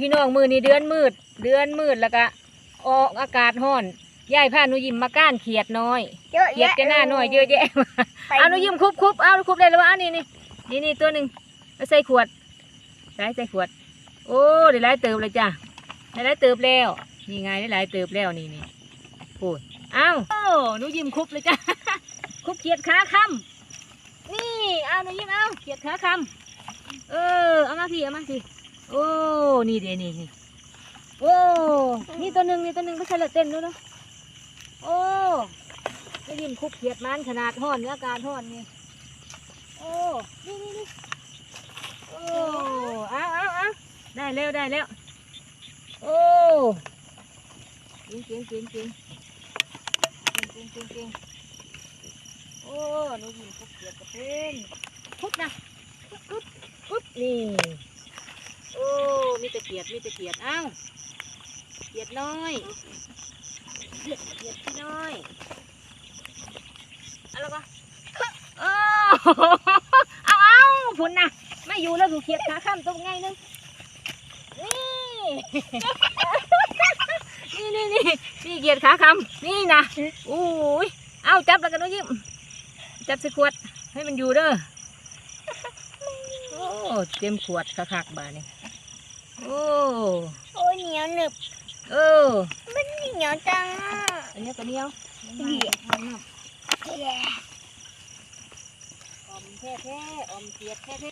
พี่น้องมือนี่เดือนมืด เดือนมืดแล้วก็ออกอากาศร้อนยายพาหนูยิ้มมาก้านเขียดน้อยเยอะเขียดแยะแกหน้าน้อยเยอะแยะไปเอาหนูยิ้มคุบคุบเอาคุบได้แล้ววะอันนี้นี่นี่นี่ตัวหนึ่งเอาใส่ขวดใส่ใส่ขวด โอ้ได้หลายเติบเลยจ้ะได้หลายเติบแล้วนี่ไงได้หลายเติบแล้วนี่นี่โอ้ยเอาโอ้หนูยิ้มคุบเลยจ้ะคุบเขียดขาคำนี่เอาหนูยิ้มเอาเขียดขาคำเออเอามาพี่เอามาพี่ โอ้ นี่เดี๋นี่โอ้ นี่ตัวหนึ่งนี่ตัวหนึ่งก็ช่ละเต้นด้วยเนาะโอ้ได้ยินคุกเขียดมันขนาดห่อนเนื้อการห่อนนี่โอ้ นี่นี่นี่โอ้เอาเอาเอาได้เร็วได้เร็วโอ้เก่งเก่งเก่งเก่งเก่งเก่งเก่งโอ้หนูยินคุกเขียดกระเพนคุกนะคุกคุกคุกนี่ โอ้ มีแตะเกียด มีแตะเกียดเอ้าเกียดน้อยเกียดเกียดพี่น้อยอาและวะโอ้เอาเอาพุ่นนะไม่อยู่แล้วถูกเขียดขาข้ามตรงไงนึง นี่ นี่นี่นี่นี่เขียดขาคำนี่นะอุ้ย เอาจับแล้วกันนุ้ยยิ้ม จับส่ขวดให้มันอยู่เด้อโอ้เต็มขวดคักๆบานี่ โอ้โอ้ยเหนียวหนึบเออมันเหนียวจังอะอันนี้ก็เหนียวเหนียวเอาน้ำแย่อมแท้แท้ๆอมเขียดแท้แท้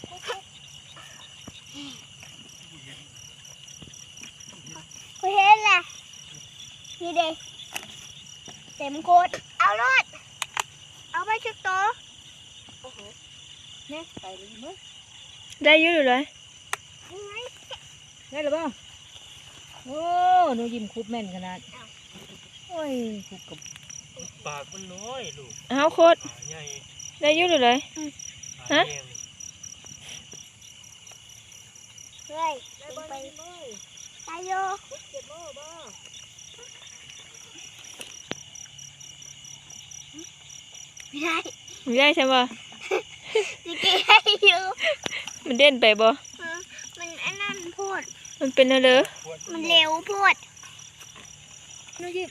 คุยเห็นล่ะนี่เด็เต็มโคตรเอารถเอาไปชุดโตะโอ้โหเนี่ยไปเลยมั้ยได้อยุ่อยู่เลยยังไง ได้หรือเปล่าโอ้หนูยิ้มคุบแม่นขนาดโอ้ยคุบกับปากมันน้อยลูกเอาโคตรขาใหญ่ได้อยุ่อยู่เลยขาฮะแห้งเฮ้ยได้ลบ่งไปได้มือตายโยคุบเจ็บมือบ่ไม่ได้ไม่ได้ใช่ปะสิเกให้อยู่มันเด่นไปบ่ เออมันอันนั้นพูด มันเป็นอะไรปวดมันเร็วพูดหนูยิ้ม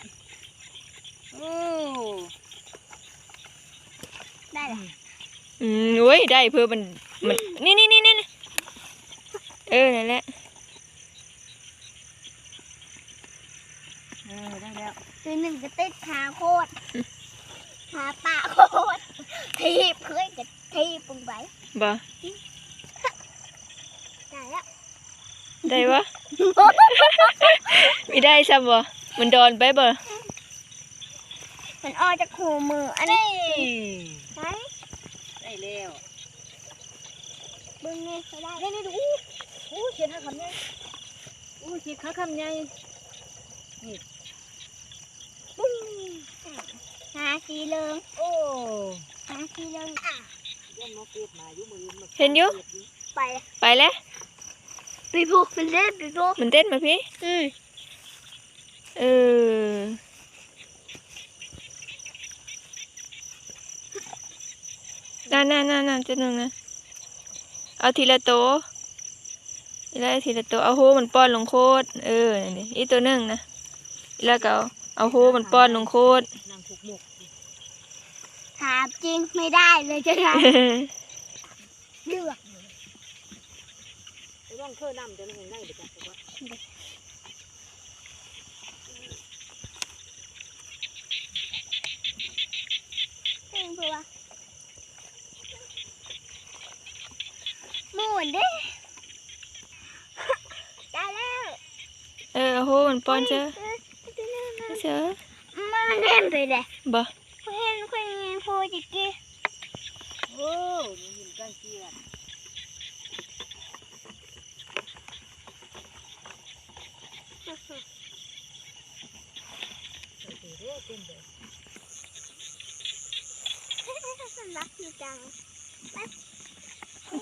โอ้ได้เหรออืมโอ้ยได้เพื่อมันมันนี่นี่นี่นี่เออนั่นแหละเออได้แล้วคือหนึ่งก็ติดขาโคตรขาปะโคตรทีบเคยจะทีบลงไปบ่ได้แล้ว ได้วะไม่ได้ใช่บ่มันโดนไปบ่มันออกจากหูมือ อันนี้ไหนได้แล้วเบึงนี่ก็ได้นี่นี่ดูอู้อู้เขียนขาคำใหญ่อู้เขียนขาคำใหญ่ปุ้งหาสีเหลืองโอ้หาสีเหลืองอะเยี่ยมน้องเปียกมาอยู่มือมาเห็นอยู่ไปเลยไปแล้ว ไปพูมันเล่นไปพูมันเต้นมาพี่ อืมเออนั่นนั่นนั่นนั่นจะหนึ่งนะเอาทีละโตวแล้วทีละโตวเอาโหมันป้อนลงโคตรเออนี่นดิอีตัวหนึ่งนะแล้วก็เอาเอาโหมันป้อนลงโคตรนางผูกหมกถามจริงไม่ได้เลยจะได้เลือกไอ้ร่องเคยน้ำจะไม่เห็นได้เด็กอะแต่ว่าเองเพื่อหมุนดิได้แล้วเออเอาโหมันป้อนเจอเจอมันเล่นไปเลยบ่เห็นคนยังพูดอีกทีโอ้ยยิ้มกันเกียด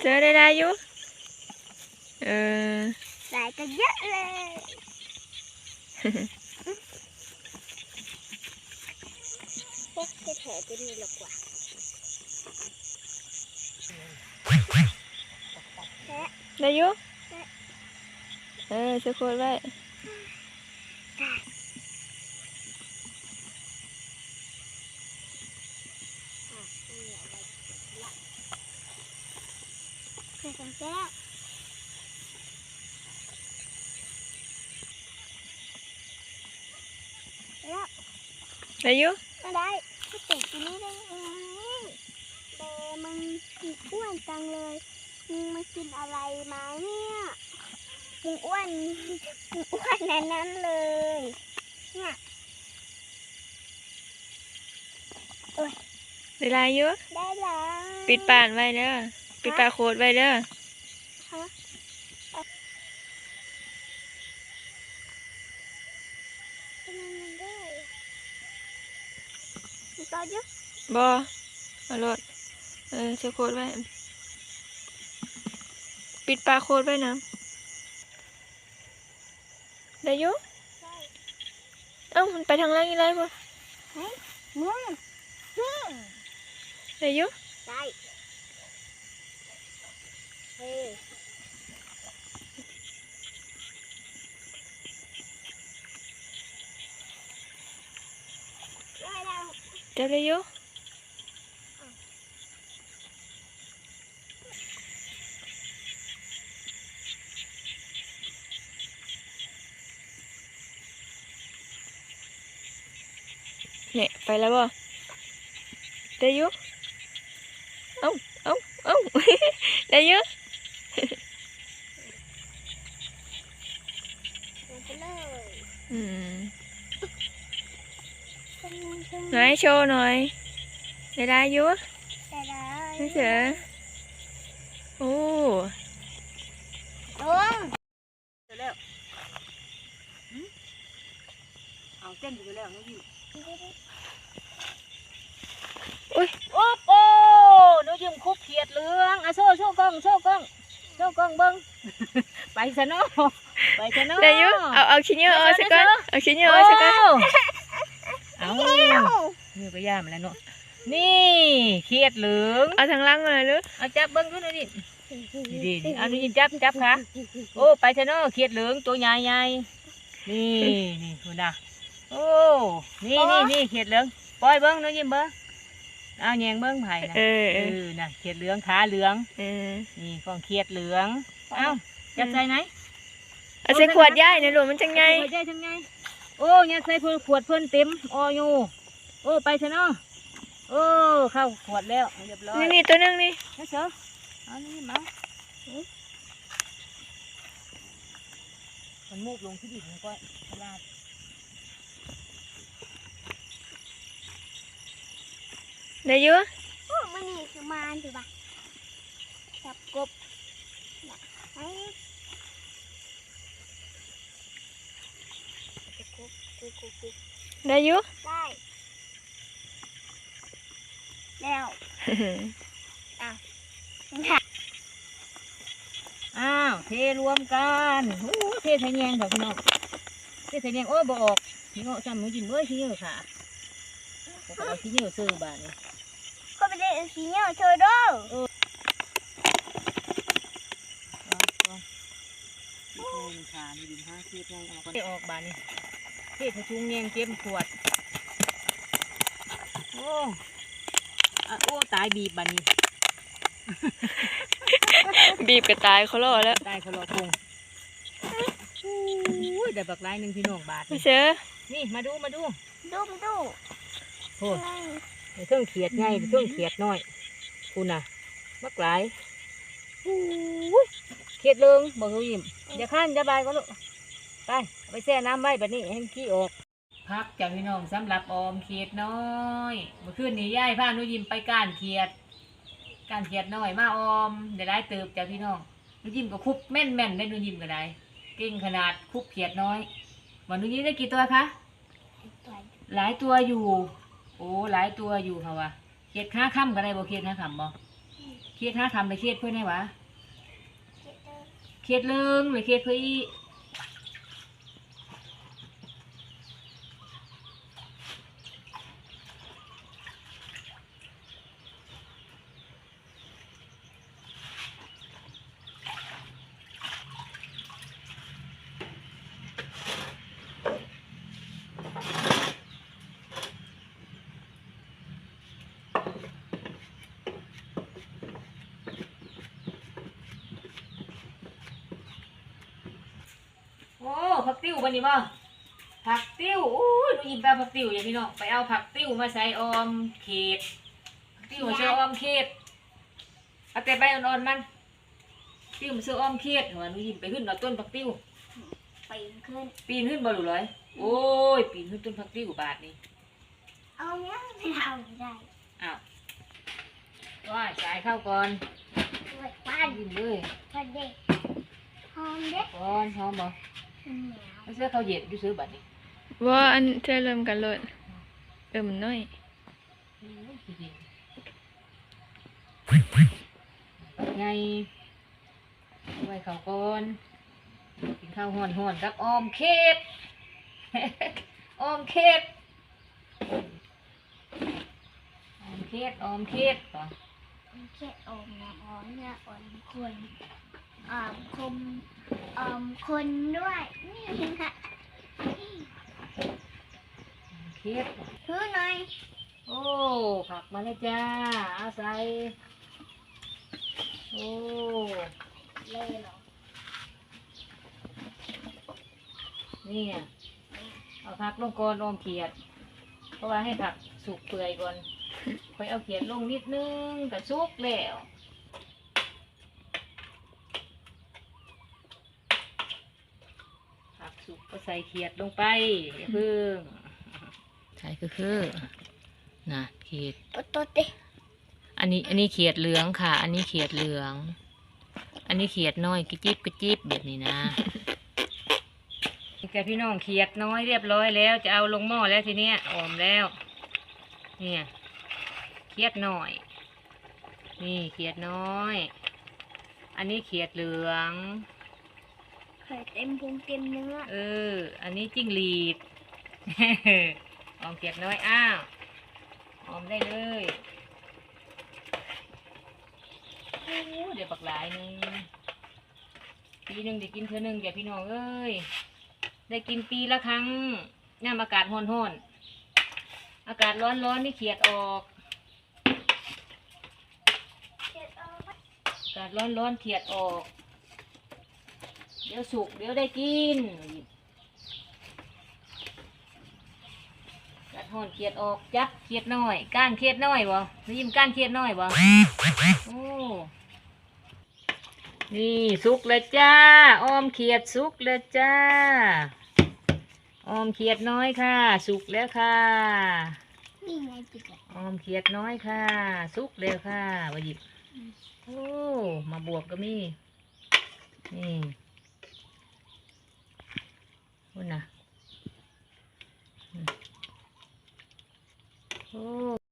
chơi đây đây chú. Ờ. Lại cái dắt lên. Cái thẻ cái này là quả. Đây chú. Ờ sơ khôi vậy? อได้ได้อยู่เออหลายกันเยอะเลยพวกแถวๆจะมีหรอกว่าได้อยู่เออเสื้อโคตรไว้เคยสังเกตแล้วอายุก็ได้ก็ติดที่นี่ได้ยังแต่มึงมึงอ้วนจังเลยมึงมากินอะไรมาเนี่ย มึงอ้วนมึงอ้วนแน่นั้นเลย เนี่ยเวลาอายุได้แล้ว ปิดปานไว้เด้อ ปิดปากโคตรไว้เด้อทำไมมันได้มึงต่อยุบอเอารถเออเสื้อโคตรไว้ ปิดปากโคตรไว้นะ ได้อยุได้เอ้ามันไปทางล่างอีไรบ่มึงฮึ่มได้อยุได้เฮ้ยได้แล้วจับได้อยุ ไปแล้วบ่ได้อยุเอ้าเอ้าเอ้าได้อยุลงไปเลยอืมตึ้งตึ้งไหนโชว์หน่อยได้ได้อยุได้แล้วไม่เสือโอ้ ลง เสร็จแล้วหืมเอาเต้นอยู่แล้วน้องยิ้มโอ้โอ้น้องยิ้มคุบเขียดเหลืองอะโชว์โชว์ก ล้องโชว์กล้องโชว์กล้องเบิ้งไปซะเนาะไปซะเนาะได้อยุเอาเอาชิ้นเยอะเอาสักก้อนเอาชิ้นเยอะโอ้เอาสักก้อนเอาเอ้ามือไปย่ามแล้วเนาะนี่เขียดเหลืองเอาทางล่างมาเลยลูกเอาจับเบิ้งดูหน่อยดิดีดีๆเอาน้องยิ้มจับจับค่ะโอ้ไปซะเนาะเขียดเหลืองตัวใหญ่ใหญ่ๆนี่นี่คุณน่ะโอ้นี่นี่นี่เขียดเหลืองปล่อยเบิ้งน้องยิ้มเบิ้ง เอาแยงเบิ้งไผ่นะเออเอเอออน่ะเขียดเหลืองขาเหลืองเออนี่กองเขียดเหลืองเอ้าจับใส่ไหนเอาใส่ขวดใหญ่นะลูกมันจังไงขวดใหญ่จังไงโอ้ยัดใส่ขวดเพิ่นเต็มอออยู่โอ้ไปซะเนาะโอ้เข้าขวดแล้วเรียบร้อยนี่นี่ตัวหนึงนี่นะเสือเอานี่มามันมูกลงที่ดินมันก็ฉลาด ได้อยุโอ้มันนี่คือมารถูกปะจับกบน่ะไอ้จับกบกบกบกบได้อยุ ได้ แล้วน่ะอ้าวเทรวมกันโอ้เทใส่แยงค่ะพี่น้องเทใส่แยงโอ้ยบ่ออกพี่น้องจำหนูยินเว้ยขี้เหยื่อค่ะบ่เอาขี้เหยื่อซื้อบาทนี่ก็ไปเล่น สีเหนียวโชว์ด้วยโอ้ยขาดีดีห้าเทียบไงออกก่อนเทออกบานนี่เทใส่ถุงแยงเก็บขวด โอ้อะโอ้ตายบีบบานนี้บีบกระตายเขาล่อแล้วตายเขารอคงอุ้ยได้บักลายหนึ่งพี่น้องบาทไม่นี่เสือนี่มาดูมาดู ดูมดูโอ้ ไอ้เทิงเขียดไงไอ้เทิงเขียดน้อยคุณน่ะบักหลายอุ้ยเขียดเลิงบอกเขายิ้มอย่าข้านอย่าบายก็ลูกไปเอาไปแช่น้ำไว้แบบนี้ให้มันขี้ออกพักจากพี่น้องสำหรับออมเขียดน้อยเมื่อคืนนี้ย่ายพาหนุยิมไปก้านเขียดก้านเขียดน้อยมาออมได้ได้เติบจากพี่น้องหนุยิมก็คุบแม่นแม่นๆได้หนุยิมก็ได้เก่งขนาดคุบเขียดน้อยวันนี้ได้กี่ตัวคะตัวหลายตัวอยู่ โอ้หลายตัวอยู่ค่ะวะเขียดค้าค่ำก็ได้บ่เขียดค้าค่ำบ่เขียดค้าค่ำไปเขียดเพื่อนไงวะเจ็ดเด้อเขียดเลิงหรือเขียดเพื่ออี ติ้วบันนี้บ่ผักติ้วอู้ยหนูยิ้มไปเอาผักติ้วอย่างพี่น้องไปเอาผักติ้วมาใส่ออมเขตผักติ้วมาใส่ออมเขตเอาแต่ใบอ่อนๆมันติ้วมาใส่ออมเขตหัวหนูยิ้มไปขึ้นเอาต้นผักติ้ว ปีนขึ้น ปีนขึ้นบ่หลูเลยโอ้ย ปีนขึ้นต้นผักติ้วบาทนี่เอาเนี้ยไม่เอาไม่ได้อ้าวว่าสายเข้าก่อนด้วยป้ายิ้มเลยประเด็กหอมเด็กก่อนหอมบ่ เหนียวเอาเสื้อเขาวเย็นอยู่ซื้อบัดนี้ว่าอันเธอเริ่มกันเลยเออมันน้อยไงไว้เขาวก่อนกินข้าวห่อนห่อนๆกับออมเค็ดออมเค็ดออมเค็ดออมเค็ดต่อแค่อมนะอ๋อเนี่ยอ่อนคน อ่อมคมอ่อมคนด้วยนี่ค่ะเค็ดคือหน่อยโอ้ผักมาแล้วจ้าเอาใส่โอ้เลยเหรอเนี่ยเอาผักลงก่อนออมเขียด เพราะว่าให้ผักสุกเปื่อยก่อนค่อยเอาเขียดลงนิดนึงก็สุกแล้วผั กสุกก็ใส่เขียดลงไปอย่าเพิ่งใส่ก็คือนะเขียดโตโตเตะอันนี้อันนี้เขียดเหลืองค่ะ อันนี้เขียดเหลือง อันนี้เขียดน้อยกระจิบกระจิบแบบนี้นะแกพี่น้องเขียดน้อยเรียบร้อยแล้ว จะเอาลงหม้อแล้วทีเนี้ยออมแล้ว เนี่ยเขียดน้อย นี่เขียดน้อย อันนี้เขียดเหลือง ไข่เต็มพุงเต็มเนื้อเออ อันนี้จิ้งหรีดออมเขียดน้อยอ้าวออมได้เลยโอ้เดี๋ยวปักหลายหนึงปีหนึ่งได้กินเท่านึงแกพี่น้องเอ้ยได้กินปีละครั้งย่ามอากาศร้อนๆอากาศร้อนๆนี่เขียดออกอากาศร้อนๆเขียดออก เดี๋ยวสุกเดี๋ยวได้กินกัดห่อนเขียดออกจับเขียดน้อย ก้านเขียดน้อยบ่ได้ยินก้านเขียดน้อยบ่โอ้นี่สุกแล้วจ้าออมเขียดสุกแล้วจ้าออมเขียดน้อยค่ะ สุกแล้วค่ะนี่ไงจิกเลยออมเขียดน้อยค่ะ สุกแล้วค่ะวาหยิบโอ้มาบวกก็มีนี่ คุณนนะโอ้